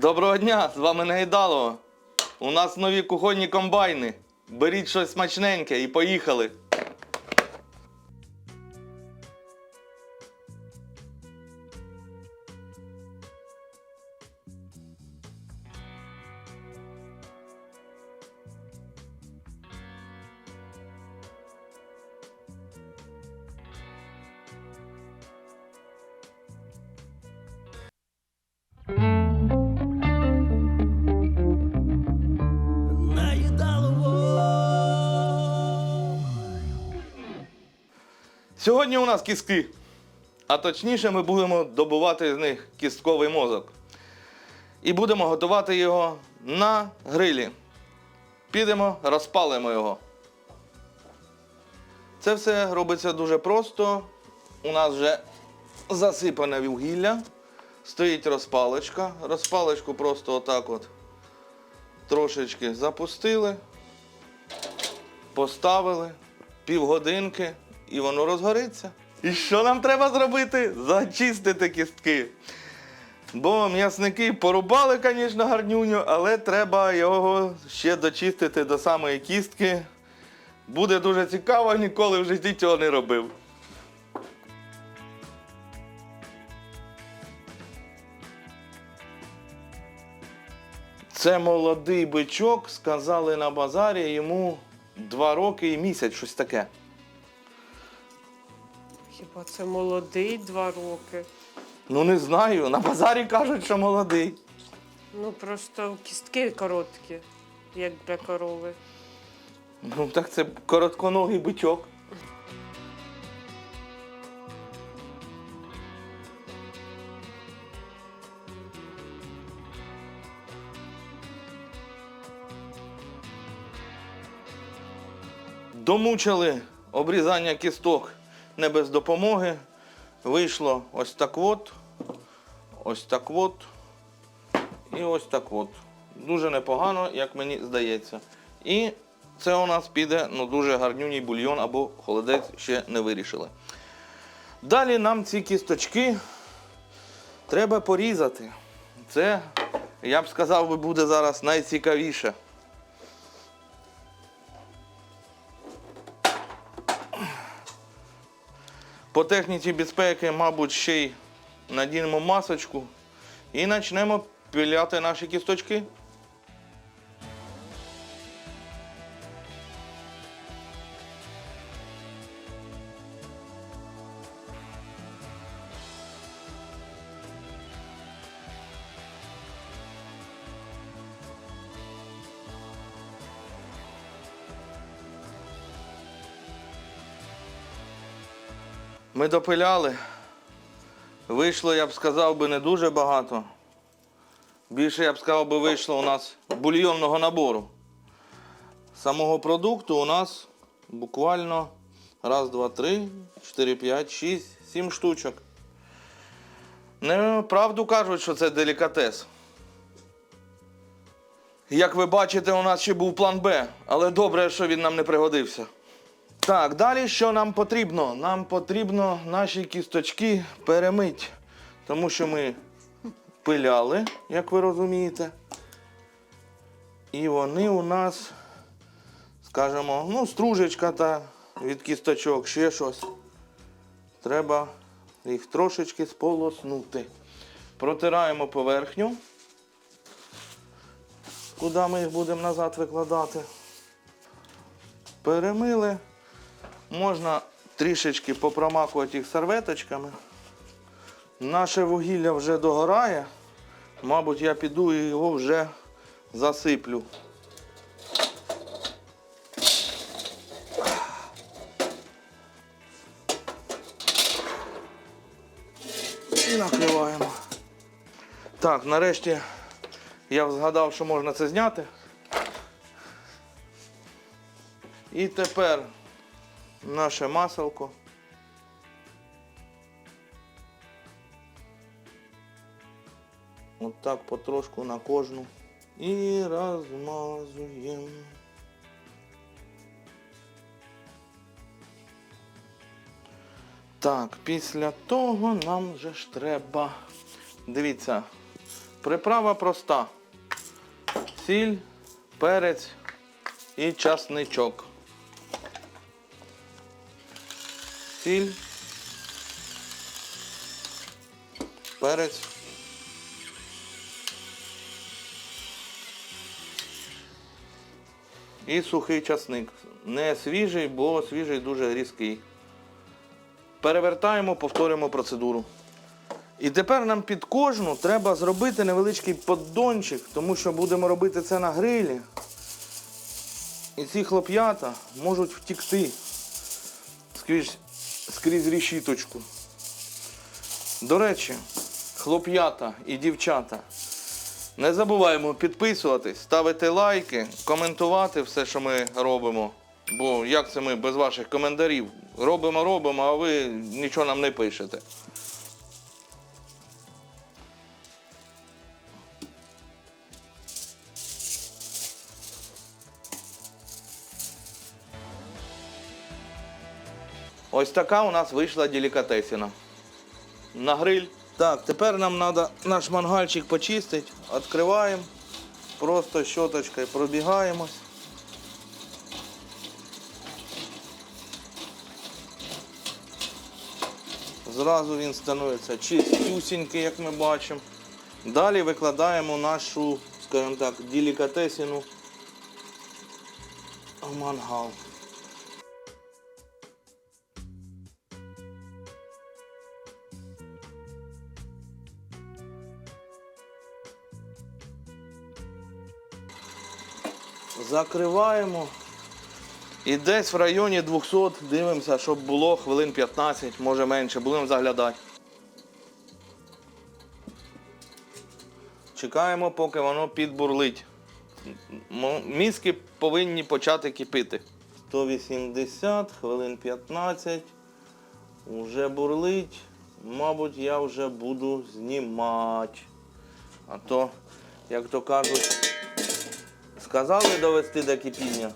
Доброго дня! З вами Негайдалово. У нас нові кухонні комбайни. Беріть щось смачненьке і поїхали. Сьогодні у нас кістки. А точніше, ми будемо добувати з них кістковий мозок. І будемо готувати його на грилі. Підемо, розпалимо його. Це все робиться дуже просто. У нас вже засипане вугілля. Стоїть розпалочка. Розпалочку просто отак от трошечки запустили, поставили півгодинки і воно розгориться. І що нам треба зробити? Зачистити кістки. Бо м'ясники порубали, звісно, гарнюню, але треба його ще дочистити до самої кістки. Буде дуже цікаво, ніколи в житті цього не робив. Це молодий бичок, сказали на базарі йому два роки і місяць, щось таке. Хіба це молодий два роки? Ну не знаю. На базарі кажуть, що молодий. Ну просто кістки короткі, як для корови. Ну так це коротконогий бичок. Домучили обрізання кісток не без допомоги. Вийшло ось так от, ось так от і ось так от. Дуже непогано, як мені здається. І це у нас піде ну, дуже гарнюній бульйон або холодець ще не вирішили. Далі нам ці кісточки треба порізати. Це, я б сказав, буде зараз найцікавіше. По техніці безпеки, мабуть, ще й надінемо масочку і почнемо піляти наші кісточки. Ми допиляли. Вийшло, я б сказав би, не дуже багато. Більше, я б сказав би, вийшло у нас бульйонного набору. Самого продукту у нас буквально раз, два, три, чотири, п'ять, шість, сім штучок. Не, правду кажуть, що це делікатес. Як ви бачите, у нас ще був план Б, але добре, що він нам не пригодився. Так, далі що нам потрібно? Нам потрібно наші кісточки перемити. Тому що ми пиляли, як ви розумієте. І вони у нас, скажімо, ну, стружечка та від кісточок, ще щось. Треба їх трошечки сполоснути. Протираємо поверхню, куди ми їх будемо назад викладати. Перемили. Можна трішечки попромакувати їх серветочками. Наше вугілля вже догорає. Мабуть, я піду і його вже засиплю. І накриваємо. Так, нарешті я згадав, що можна це зняти. І тепер наше маселко. От так потрошку на кожну. І розмазуємо. Так, після того нам вже ж треба. Дивіться, Приправа проста. Сіль, перець і часничок. Сіль. Перець. І сухий часник. Не свіжий, бо свіжий дуже різкий. Перевертаємо, повторюємо процедуру. І тепер нам під кожну треба зробити невеличкий поддончик, тому що будемо робити це на грилі. І ці хлоп'ята можуть втікти скрізь, скрізь рішіточку. До речі, хлоп'ята і дівчата, не забуваємо підписуватись, ставити лайки, коментувати все, що ми робимо. Бо як це ми без ваших коментарів? Робимо, робимо, а ви нічого нам не пишете. Ось така у нас вийшла делікатесіна. На гриль. Так, тепер нам треба наш мангальчик почистити. Відкриваємо. Просто щоточкою пробігаємось. Зразу він становиться чистюсінький, як ми бачимо. Далі викладаємо нашу, скажімо так, делікатесіну в мангал. Закриваємо. І десь в районі 200 дивимося, щоб було хвилин 15, може менше, будемо заглядати. Чекаємо, поки воно підбурлить. Мізки повинні почати кипіти. 180, хвилин 15. Уже бурлить. Мабуть, я вже буду знімати. А то, як то кажуть, сказали довести до кипіння.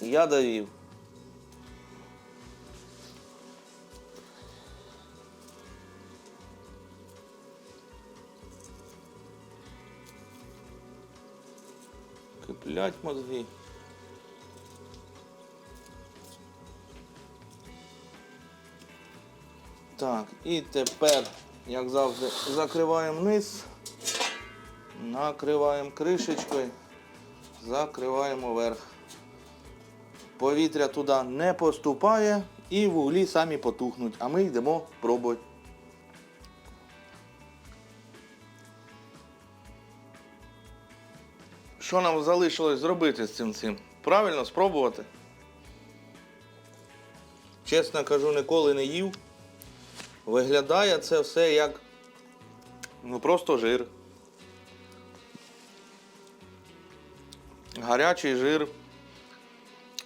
Я довів. Киплять мозги. Так, і тепер, як завжди, закриваємо низ, накриваємо кришечкою, закриваємо верх. Повітря туди не поступає і вуглі самі потухнуть, а ми йдемо пробувати. Що нам залишилось зробити з цим цим? Правильно спробувати. Чесно кажу, ніколи не їв. Виглядає це все як ну просто жир. Гарячий жир.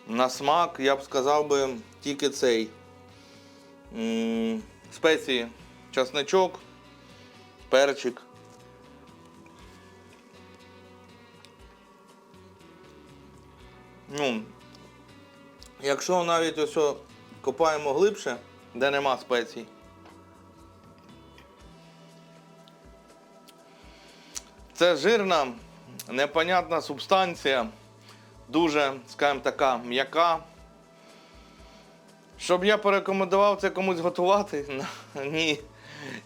На смак, я б сказав би, тільки цей. Спеції, часничок, перчик. Ну, якщо навіть ось копаємо глибше, де нема спецій. Це жирна, непонятна субстанція, дуже, скажімо така, м'яка. Щоб я порекомендував це комусь готувати? Ні.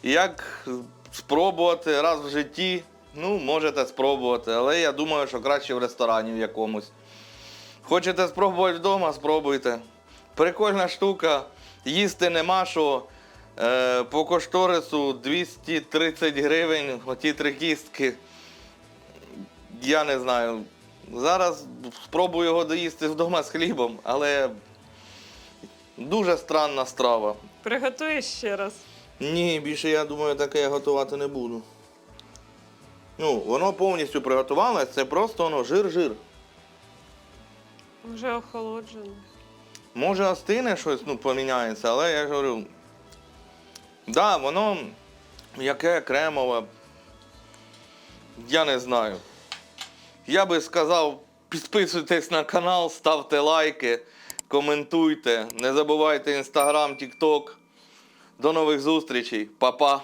Як спробувати раз в житті? Ну, можете спробувати, але я думаю, що краще в ресторані в якомусь. Хочете спробувати вдома, спробуйте. Прикольна штука. Їсти нема що. Е, по кошторису 230 гривень, оті три кістки. Я не знаю. Зараз спробую його доїсти вдома з хлібом, але дуже странна страва. Приготуєш ще раз. Ні, більше я думаю, таке я готувати не буду. Ну, воно повністю приготувалось, це просто воно жир-жир. Вже охолоджений. Може остине щось, ну, поміняється, але я ж говорю. Да, воно яке кремове. Я не знаю. Я би сказав, підписуйтесь на канал, ставте лайки, коментуйте. Не забувайте інстаграм, тікток. До нових зустрічей. Па-па.